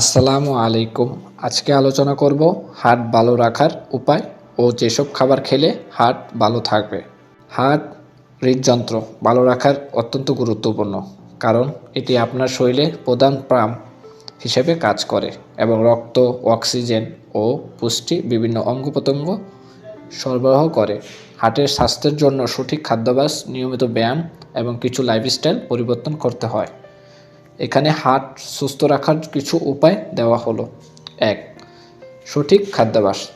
আসসালামু আলাইকুম। আজকে আলোচনা করব হার্ট ভালো রাখার উপায় ও যেসব খাবার খেলে হার্ট ভালো থাকবে। হার্ট হৃদযন্ত্র ভালো রাখার অত্যন্ত গুরুত্বপূর্ণ, কারণ এটি আপনার শরীরে প্রধান প্রাণ হিসেবে কাজ করে এবং রক্ত, অক্সিজেন ও পুষ্টি বিভিন্ন অঙ্গ প্রত্যঙ্গ সরবরাহ করে। হার্টের স্বাস্থ্যের জন্য সঠিক খাদ্যাভ্যাস, নিয়মিত ব্যায়াম এবং কিছু লাইফস্টাইল পরিবর্তন করতে হয়। এখানে হার্ট সুস্থ রাখার কিছু উপায় দেওয়া হলো। এক, সঠিক খাদ্যাভ্যাস।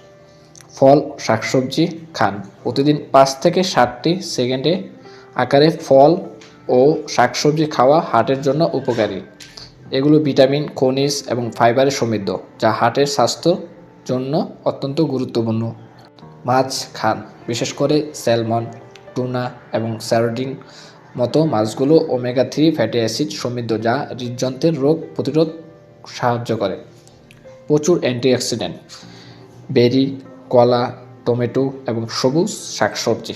ফল, শাকসবজি খান। প্রতিদিন পাঁচ থেকে ষাটটি সেকেন্ডে আকারে ফল ও শাকসবজি খাওয়া হার্টের জন্য উপকারী। এগুলো ভিটামিন, খনিজ এবং ফাইবারে সমৃদ্ধ, যা হার্টের স্বাস্থ্যর জন্য অত্যন্ত গুরুত্বপূর্ণ। মাছ খান, বিশেষ করে স্যালমন, টুনা এবং স্যারডিন মতো মাছগুলো ওমেগা থ্রি ফ্যাটি অ্যাসিড সমৃদ্ধ যা হৃদযন্ত্রের রোগ প্রতিরোধ সাহায্য করে। প্রচুর অ্যান্টিঅক্সিডেন্ট বেরি কলা টমেটো এবং সবুজ শাকসবজি।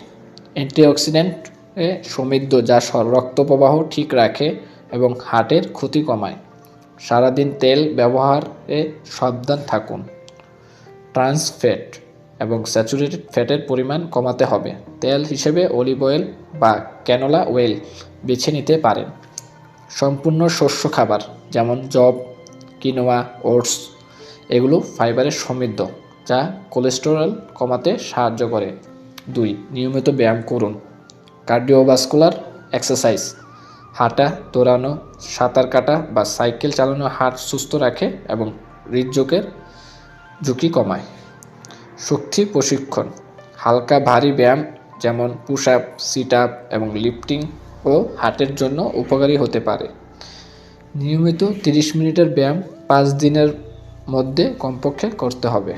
অ্যান্টিঅক্সিডেন্টে সমৃদ্ধ যা রক্ত প্রবাহ ঠিক রাখে এবং হার্টের ক্ষতি কমায়। সারাদিন তেল ব্যবহারে সাবধান থাকুন। ট্রান্স ফ্যাট এবং স্যাচুরেটেড ফ্যাটের পরিমাণ কমাতে হবে। তেল হিসেবে অলিভ অয়েল বা ক্যানোলা অয়েল বেছে নিতে পারেন। সম্পূর্ণ শস্য খাবার যেমন জব কিনোয়া, ওটস, এগুলো ফাইবারে সমৃদ্ধ, যা কোলেস্টেরল কমাতে সাহায্য করে। দুই, নিয়মিত ব্যায়াম করুন। Cardiovascular exercise. হাঁটা, দৌড়ানো, সাঁতার কাটা বা সাইকেল চালানো হার্ট সুস্থ রাখে এবং হৃদযোগের ঝুঁকি কমায়। শক্তি প্রশিক্ষণ, হালকা ভারী ব্যায়াম যেমন পুশ আপ সিট আপ এবং লিফটিং ও হার্টের জন্য উপকারী হতে পারে। নিয়মিত তিরিশ মিনিটের ব্যায়াম পাঁচ দিনের মধ্যে কমপক্ষে করতে হবে।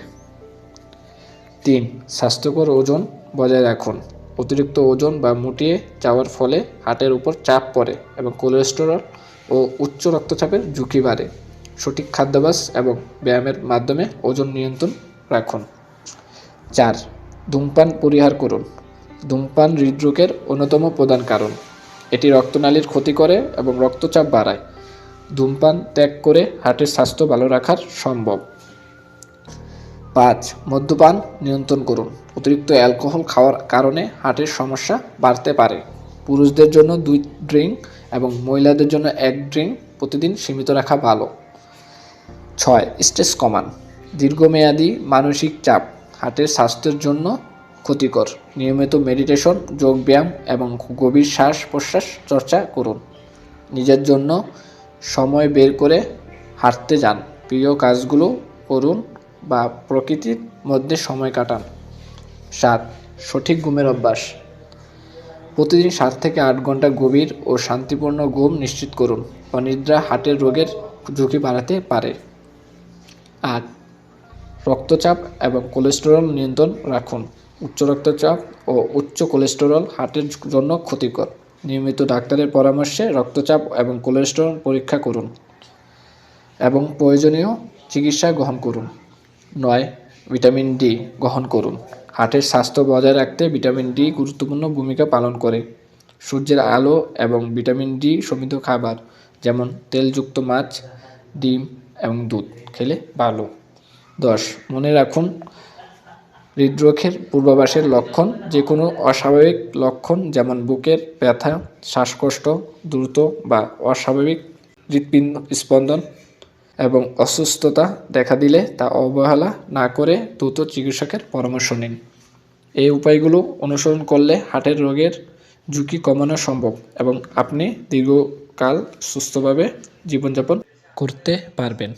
তিন, স্বাস্থ্যকর ওজন বজায় রাখুন। অতিরিক্ত ওজন বা মুটিয়ে যাওয়ার ফলে হার্টের উপর চাপ পড়ে এবং কোলেস্টেরল ও উচ্চ রক্তচাপের ঝুঁকি বাড়ে। সঠিক খাদ্যাভ্যাস এবং ব্যায়ামের মাধ্যমে ওজন নিয়ন্ত্রণ রাখুন। চার, ধূমপান পরিহার করুন। ধূমপান হৃদরোগের অন্যতম প্রধান কারণ। এটি রক্তনালীর ক্ষতি করে এবং রক্তচাপ বাড়ায়। ধূমপান ত্যাগ করে হার্টের স্বাস্থ্য ভালো রাখার সম্ভব। পাঁচ, মদ্যপান নিয়ন্ত্রণ করুন। অতিরিক্ত অ্যালকোহল খাওয়ার কারণে হার্টের সমস্যা বাড়তে পারে। পুরুষদের জন্য দুই ড্রিঙ্ক এবং মহিলাদের জন্য এক ড্রিঙ্ক প্রতিদিন সীমিত রাখা ভালো। ছয়, স্ট্রেস কমান। দীর্ঘমেয়াদী মানসিক চাপ। হার্টের স্বাস্থ্যের জন্য ক্ষতিকর। নিয়মিত মেডিটেশন যোগব্যায়াম এবং গভীর শ্বাস প্রশ্বাস চর্চা করুন। নিজের জন্য সময় বের করে হাঁটতে যান। প্রিয় কাজগুলো করুন বা প্রকৃতির মধ্যে সময় কাটান। সাত, সঠিক ঘুমের অভ্যাস। প্রতিদিন সাত থেকে আট ঘণ্টা গভীর ও শান্তিপূর্ণ ঘুম নিশ্চিত করুন। অনিদ্রা হার্টের রোগের ঝুঁকি বাড়াতে পারে। আট রক্তচাপ এবং কোলেস্টেরল নিয়ন্ত্রণ রাখুন। উচ্চ রক্তচাপ ও উচ্চ কোলেস্টেরল হার্টের জন্য ক্ষতিকর। নিয়মিত ডাক্তারের পরামর্শে রক্তচাপ এবং কোলেস্টেরল পরীক্ষা করুন এবং প্রয়োজনীয় চিকিৎসা গ্রহণ করুন। নয়, ভিটামিন ডি গ্রহণ করুন। হার্টের স্বাস্থ্য বজায় রাখতে ভিটামিন ডি গুরুত্বপূর্ণ ভূমিকা পালন করে। সূর্যের আলো এবং ভিটামিন ডি সমৃদ্ধ খাবার, যেমন তেলযুক্ত মাছ, ডিম এবং দুধ খেলে ভালো। দশ। মনে রাখুন, হৃদরোগের পূর্বাভাসের লক্ষণ যে কোনো অস্বাভাবিক লক্ষণ যেমন বুকের ব্যথা, শ্বাসকষ্ট, দ্রুত বা অস্বাভাবিক হৃৎপিণ্ড স্পন্দন এবং অসুস্থতা দেখা দিলে তা অবহেলা না করে দ্রুত চিকিৎসকের পরামর্শ নিন। এই উপায়গুলো অনুসরণ করলে হার্টের রোগের ঝুঁকি কমানো সম্ভব এবং আপনি দীর্ঘকাল সুস্থভাবে জীবনযাপন করতে পারবেন।